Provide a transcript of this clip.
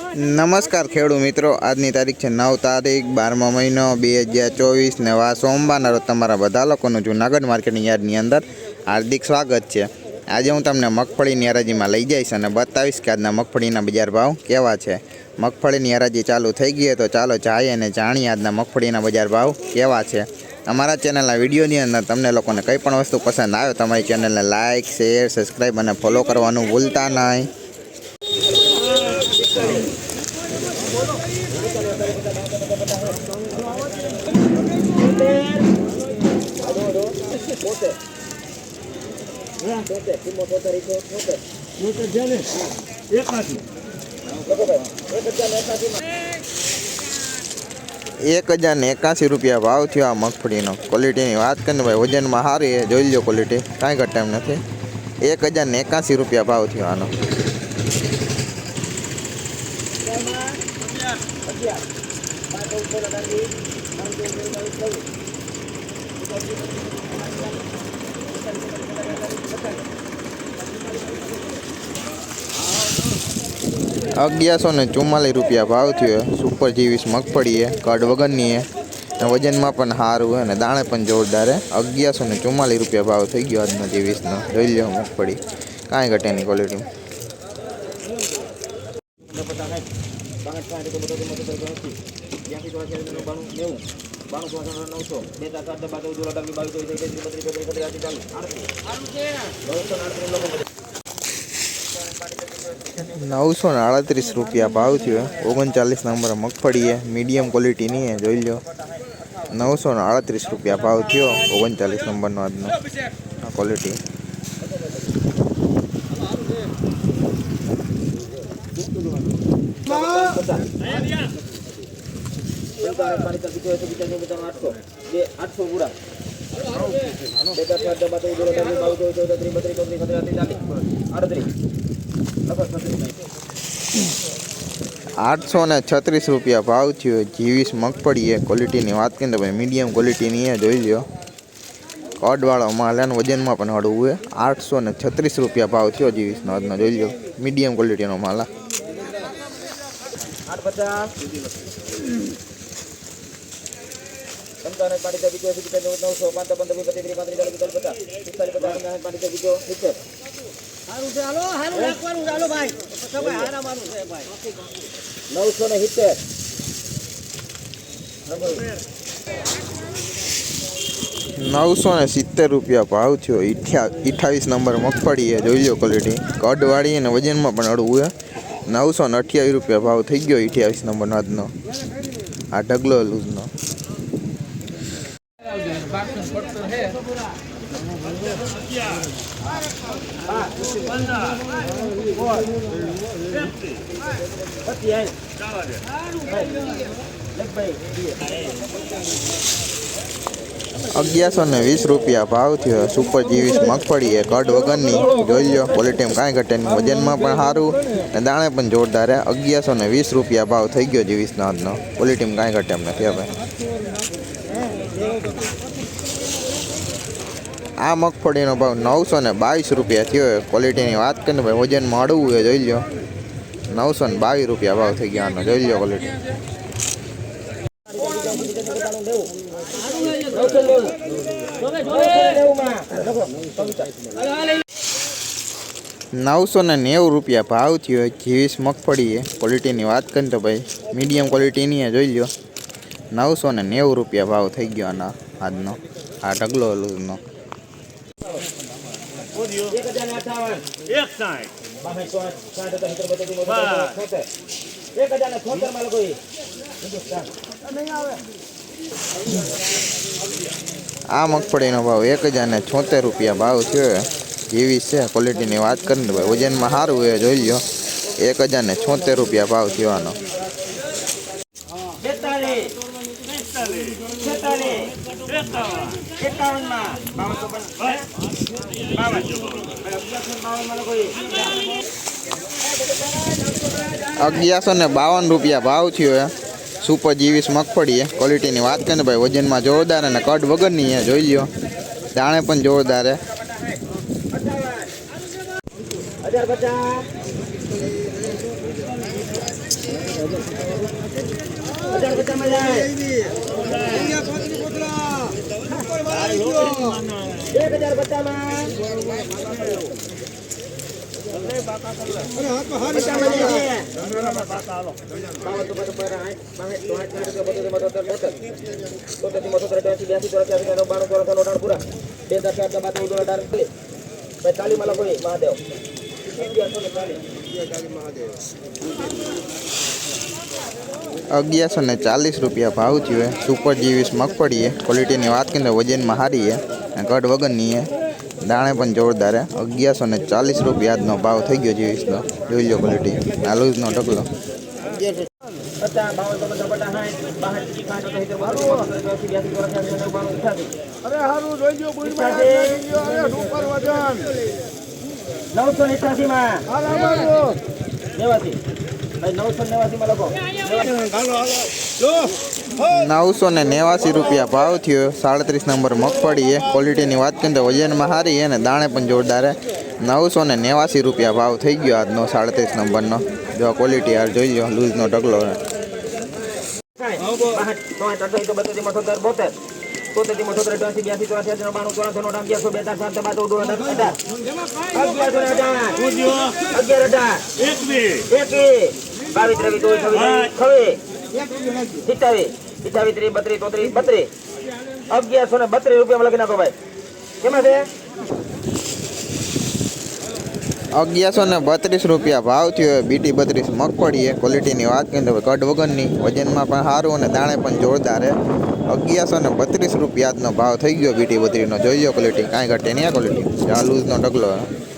નમસ્કાર ખેડૂત મિત્રો. આજની તારીખ છે નવ તારીખ, બારમા મહિનો, બે હજાર ચોવીસ ને વા સોમવારના રોજ તમારા બધા લોકોનું જૂનાગઢ માર્કેટિંગ યાર્ડની અંદર હાર્દિક સ્વાગત છે. આજે હું તમને મગફળીની હરાજીમાં લઈ જઈશ અને બતાવીશ કે આજના મગફળીના બજાર ભાવ કેવા છે. મગફળીની હરાજી ચાલુ થઈ ગઈ તો ચાલો જાય અને જાણીએ આજના મગફળીના બજાર ભાવ કેવા છે. અમારા ચેનલના વિડીયોની અંદર તમને લોકોને કંઈ પણ વસ્તુ પસંદ આવે તમારી ચેનલને લાઇક શેર, સબસ્ક્રાઈબ અને ફોલો કરવાનું ભૂલતા નહીં. એક હજાર ને એકાસી રૂપિયા ભાવ થયો આ મગફળીનો. ક્વોલિટીની વાત કરીને ભાઈ, વજનમાં સારી એ જોઈ લો ક્વોલિટી કાંઈ ઘટ એમ નથી. એક હજાર ને એકાસી રૂપિયા ભાવ થયો આનો. અગિયારસો ને ચુમ્માલીસ રૂપિયા ભાવ થયો. સુપર જીવીસ મગફળી એ કડ વગરની એ વજનમાં પણ સારું અને દાણે પણ જોરદાર અગિયારસો ને ચુમ્માલીસ રૂપિયા ભાવ થઈ ગયો આજનો જીવીસનો. જોઈ લો મગફળી. કાંઈ ઘટે નહીં ક્વોલિટી નવસો ને આડત્રીસ રૂપિયા ભાવ થયો ઓગણચાલીસ નંબર મગફળી છે મીડિયમ ક્વોલિટીની છે જોઈ લો નવસો ને આડત્રીસ રૂપિયા ભાવ થયો ઓગણચાલીસ નંબરનો આજનો આ ક્વોલિટી આઠસો પૂરા બે ચાર ચાર ડબ્બા તો ઉજળો ડબ્બી બાવીસ ચોવીસ ચૌદ ત્રીસ બત્રીસ ચોત્રીસ સત્તર ચાલીસ આડત્રીસ આઠસો ને છત્રીસ રૂપિયા ભાવ થયો. જીવીસ મગફળી છે ક્વોલિટીની વાત કરીએ તો ભાઈ મીડિયમ ક્વોલિટીની છે જોઈ લો કડવાળો માલ છે અને વજનમાં પણ હળવું છે આઠસો ને છત્રીસ રૂપિયા ભાવ થયો જીવીસનો આજનો, જોઈ લો મીડિયમ ક્વોલિટીનો માલ આ. પચાસ પંચાવન પાંત્રીસ બીજો સિત્તેર નવસો પાંચ પંદર પચીસ ત્રીસ પાંત્રીસ ચાલીસ પચાસ પિસ્તાલીસ પચાસ પંચાવન પાંત્રીસ બીજો સિત્તેર સારું છે હાલો હારું રાખવાનું ચાલો ભાઈ. તમે હારા મારું છે ભાઈ. નવસો ને સિત્તેર. નવસો ને સિત્તેર રૂપિયા ભાવ થયો. અઠ્યાવીસ નંબર મગફળી એ જોઈ લો ક્વોલિટી કડવાળી અને વજનમાં પણ અડવું છે. નવસો ને અઠ્યાવીસ રૂપિયા ભાવ થઈ ગયો અઠ્યાવીસ નંબરનો આજનો. આ ઢગલો લૂઝનો. અગિયારસો ને વીસ રૂપિયા ભાવ થયો. સુપર જીવીસ મગફળી એ કડ વગરની જોઈ લો ક્વોલિટીમાં કાંઈ ઘટે નહીં. વજનમાં પણ સારું અને દાણે પણ જોરદાર અગિયારસો ને વીસ રૂપિયા ભાવ થઈ ગયો જીવીસના હાથનો ક્વોલિટીમાં કાંઈ ઘટે એમ નથી હવે. આ મગફળીનો ભાવ નવસો ને બાવીસ રૂપિયા થયો હોય ક્વોલિટીની વાત કરીને ભાઈ વજનમાં અડવું હોય જોઈ લો નવસો ને બાવીસ રૂપિયા ભાવ થઈ ગયા આનો, જોઈ લો ક્વોલિટી નવસો ને નેવું રૂપિયા ભાવ થયો જીવીસ મગફળી એ ક્વોલિટીની વાત કરીને તો ભાઈ મીડિયમ ક્વોલિટીની જોઈ લો નવસો ને નેવું રૂપિયા ભાવ થઈ ગયો આના આજનો, આ ઢગલો લૂઝનો આ મગફળીનો ભાવ એક હજાર ને છોતેર રૂપિયા ભાવ થયો જેવી છે ક્વોલિટીની વાત કરીને ભાઈ, વજનમાં સારું એ જોઈ લો એક હજાર ને છોતેર રૂપિયા ભાવ થયો એકાવન બાવન અગિયારસો ને બાવન રૂપિયા ભાવ થયો સુપર જીવીસ મગફળી ક્વોલિટીની વાત કરીએ ને ભાઈ, વજનમાં જોરદાર અને કટ વગરની એ જોઈ લો દાણે પણ જોરદાર છે હજાર પચાસ હજાર પચાસમાં જાય એક હજાર પચાસમાં પચાસમાં જાય બાવન તો બધું પર આઠ બાવન તો આઠ આઠ તો બધું બધું બોતેર બોતેરથી બોતેર ત્યાંસી બ્યાસી ચોરાસી અઠ્યાસી ત્રણ બાણું ચોરાસી નોટાણ પૂરા. બે હજાર બાદ હજાર મહાદેવ. અગિયારસો ને ચાલીસ રૂપિયા ભાવ થયો છે સુપર જીવીસ મગફળી ક્વોલિટીની વાત કરીને વજનમાં સારી અને કટ વગરની છે દાણે પણ જોરદાર છે અગિયારસો ને ચાલીસ રૂપિયા આજનો ભાવ થઈ ગયો જીવીસનો જોઈ લો ક્વોલિટી. આ લૂઝનો ઢગલો. અરે હારું, જોઈ વજન. નવસો એકાસી માં નેવાસી ને નેવાસી રૂપિયા ભાવ થયો. સાડત્રીસ નંબર મગફળી એ ક્વોલિટીની વાત કરીએ તો વજનમાં સારી એને અને દાણે પણ જોરદાર હે નવસો ને નેવાસી રૂપિયા ભાવ થઈ ગયો આજનો સાડત્રીસ નંબરનો. જો ક્વોલિટી યાર જોઈ લો લૂઝનો ઢગલો બોતેર. તોતેરથી અઠ્યાસી બ્યાસી ચોરાસી અઠ્યાસી બાણું ચોરાસી નોટ અગિયારસો ને બત્રીસ રૂપિયામાં લખી નાખો ભાઈ કેમાં છે અગિયારસો ને બત્રીસ રૂપિયા ભાવ થયો બીટી બત્રીસ મગફળી એ ક્વોલિટીની વાત કરીએ તો કડ વગરની વજનમાં પણ સારું અને દાણે પણ જોરદાર અગિયારસો ને બત્રીસ રૂપિયાનો ભાવ થઈ ગયો. બીટી બત્રીનો જોઈ લો ક્વોલિટી કાંઈ ઘટે નહીં આ ક્વોલિટી આ નો ઢગલો છે